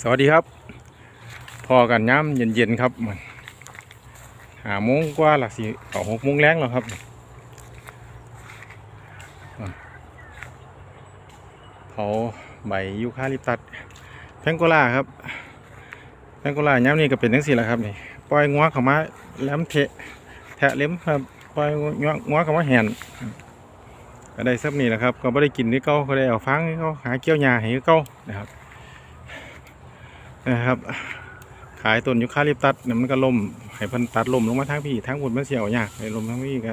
สวัสดีครับ พอกันย้ำเย็นๆครับมันหาโมงกว่าหลักสี่เอาหกโมงแรงแล้วครับอะเผาใบยูคาลิปตัสแพงโกลาครับแพงโกลาย้ำนี่ก็เป็นทั้งสี่แหละครับนี่ปล่อยงัวเข้ามาแหลมเทะแทะเล็มครับปล่อยงัวงัวเข้ามาแหนก็ได้สักนี่แหละครับ ก็ไม่ได้กินที่เก้าก็ได้เอาฟังที่เขาหาเกี้ยวหญ้าให้เก้านะครับ นะครับ ขายต้นยูคาลิปตัสเนี่ยมันก็ล่มให้พันตัดล่มลงมาทางพี่ทางบนมันเสียวยากให้ล่มทางพี่ก็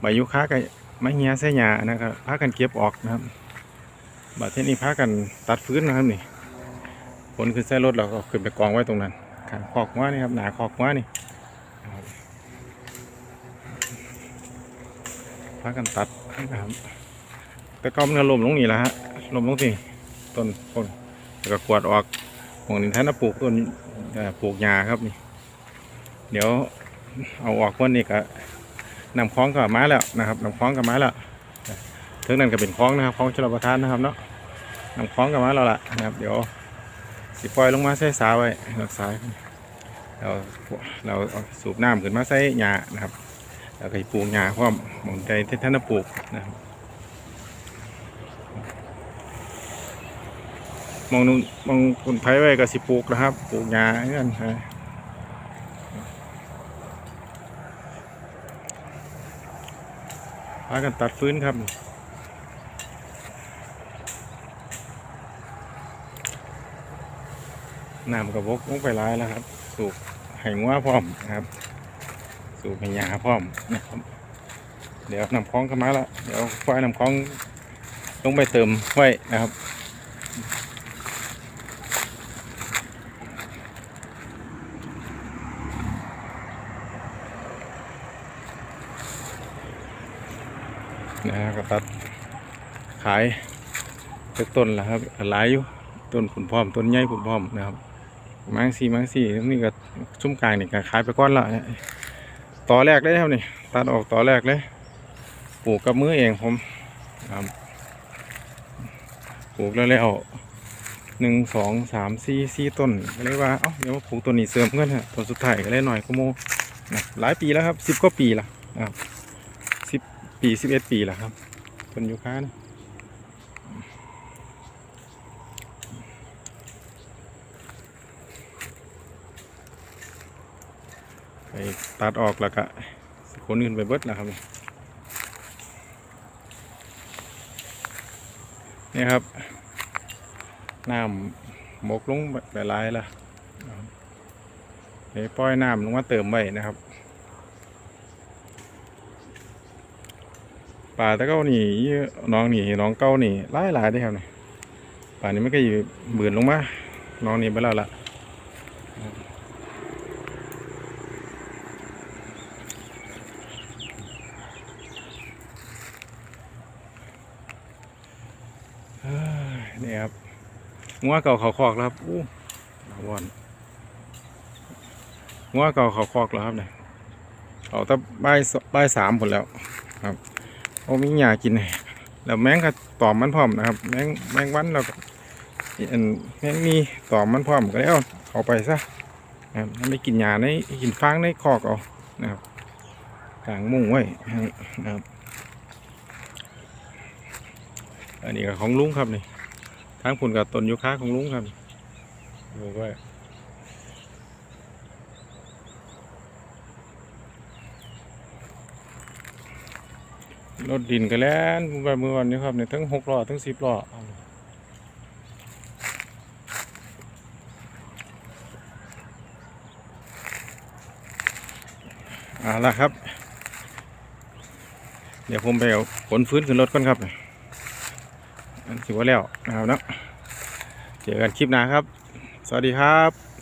ใบยูคาก็ไม่เหียเสียหยานะครับพากันเก็บออกนะครับบัดเทนี้พากันตัดฟื้นนะครับนี่ผลคือใส่รถเราก็ขึ้นไปกองไว้ตรงนั้นขางคอกว่านี่ครับหนาคอกว่านี่นะครับพากันตัดนะครับแต่ก็มันก็ล่มลงนี่แหละฮะล่มลงที่ต้นต้นแล้วก็กวาดออก ของนินทานปลูกต้นปลูกหญ้าครับนี่ เดี๋ยวเอาออกก้นนี่ก็นำคล้องกับมาแล้วนะครับนำคล้องกับมาแล้วถึงนั้นก็เป็นคล้องนะครับคล้องชลประทานนะครับเนาะนำคล้องกับมาแล้วล่ะนะครับ เดี๋ยวสิปล่อยลงมาใส่สาไว้รักษาเราเราสูบน้ำขึ้นมาใส่หญ้านะครับแล้วก็ปลูกหญ้าพร้อมหมองใจที่ท่านปลูกนะครับ มองนู่นมองคนไผ่ไว้ก็สิปลูกนะครับปลูกหญ้าเงี้ยฮะพากันตัดฟื้นครับน้ำกระบกลงไปร้ายแล้วครับ สูบไห้งัวพร้อมนะครับ สูบไห้หญ้าพร้อมนะครับ เดี๋ยวนำคล้องกันมาแล้วเดี๋ยวไฟนำคล้องลงไปเติมไว้นะครับ นะฮะก็ตัดขายเป็นต้นแหละครับหลายอยู่ต้นผุนพร้อมต้นใหญ่ผุนพร้อมนะครับมังสีมังสีนี่ก็ชุ่มกลางนี่ก็ขายไปก้อนละต่อแรกเลยครับนี่ตัดออกต่อแรกเลยปลูกกับมือเองผมครับปลูกแล้วแล้วหนึ่งสองสามสี่สี่ต้นก็เลยว่าเอ้าเดี๋ยวมปลูกต้นนี้เสริมกันเถอะต้นสุดท้ายก็เลยหน่อยก็โมนะหลายปีแล้วครับสิบกว่าปีละนะครับ ปีสิบเอ็ดปีแล้วครับต้นยูคานะไปตัดออกแล้วก็คนอื่นไปเบิดแล้วครับนี่ครับน้ำหมกลงไปหลายล้วเดี๋ยวปล่อยน้ำลงมาเติมไว้นะครับ ป่าตะเก้านี่น้องนี่น้องเก้านี่หลายหลายได้ครับนี่ป่านี้มันก็อยู่เบือนลงมาน้องนี่ไปแล้วล่ะเอ้ยนี่ครับงัวเก่าเขาคอกแล้วครับอู้วอนงัวเก่าเขาคอกแล้วครับเนี่ยเขาตั้งบ่ายสบ่ายสามผลแล้วครับ โอ้มีหญ้ากินแล้วแมงก็ตอมมันพร้อมนะครับ แมงแมงวันเราก็อันแมงมีตอมมันพร้อมก็แล้วเอาไปซะนะครับไม่กินหญ้าในกินฟางในคอกเอานะครับกลางมุ้งไว้นะครับ อันนี้ก็ของลุงครับนี่ทางผุนกับต้นยูคาของลุงครับดูไว้ รถดินก็แล้วไปเมื่อวันนี้ครับเนี่ยทั้งหกล้อทั้งสิบล้อเอาละครับ เดี๋ยวผมไปเอาขนฟื้นขึ้นรถก่อนครับอันถือว่าแล้วนะครับนะเจอกันคลิปหน้าครับ สวัสดีครับ